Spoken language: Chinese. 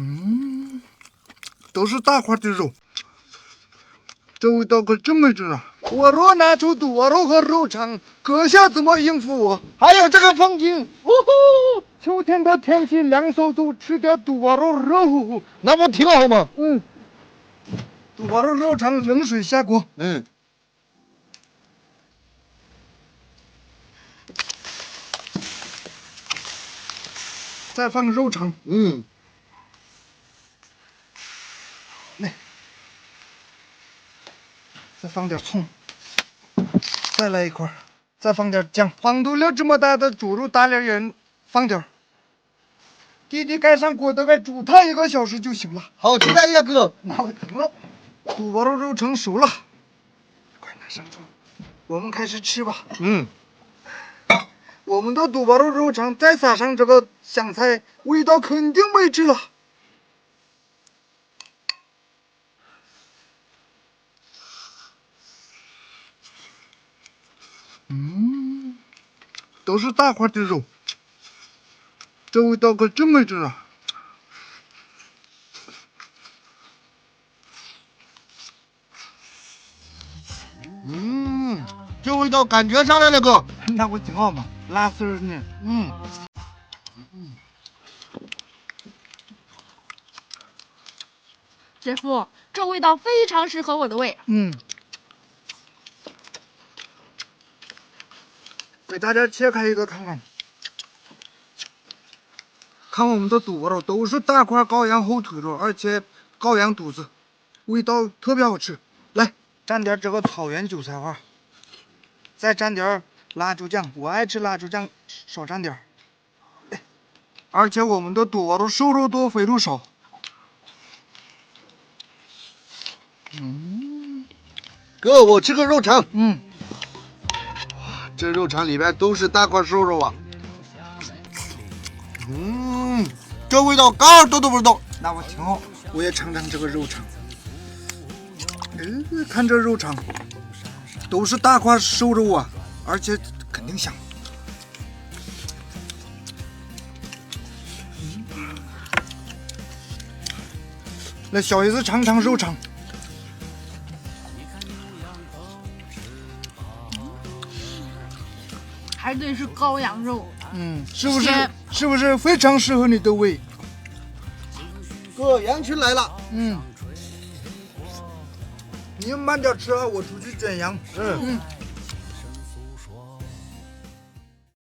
嗯，都是大块的肉，这味道可真没劲啊！我若拿出肚窝肉和肉肠，阁下怎么应付我？还有这个风景，呜呼！秋天的天气凉飕飕，吃点肚窝肉，热乎乎，那不挺好吗？嗯，肚窝肉肉肠冷水下锅，嗯，再放肉肠，嗯，再放点葱，再来一块儿，再放点酱。放多了这么大的猪肉，大点盐放点儿。弟弟盖上锅，大概煮它一个小时就行了。好期待呀，哥。那我停了，肚包肉肉成熟了，快拿上桌，我们开始吃吧。嗯，我们的肚包肉肉肠再撒上这个香菜，味道肯定没劲了。嗯，都是大块的肉，这味道可真没劲啊！嗯，这味道感觉上来了，哥。那不挺好吗？辣丝儿呢？嗯，姐夫，这味道非常适合我的胃。嗯。给大家切开一个看看，看我们的肚包肉都是大块羔羊后腿肉，而且羔羊肚子，味道特别好吃。来，蘸点这个草原韭菜花，再蘸点辣椒酱，我爱吃辣椒酱，少蘸点而且我们的肚包肉瘦肉多，肥肉少。嗯哥，我吃个肉肠。嗯。这肉肠里边都是大块瘦肉啊。嗯，这味道嘎儿动都不动。那我挺好，我也尝尝这个肉肠。嗯，看这肉肠，都是大块瘦肉啊，而且肯定香。来，小姨子尝尝肉肠。还得是羔羊肉，嗯，是不是？是不是非常适合你的胃？哥，羊群来了。嗯。你们慢点吃啊，我出去捡羊。嗯。嗯。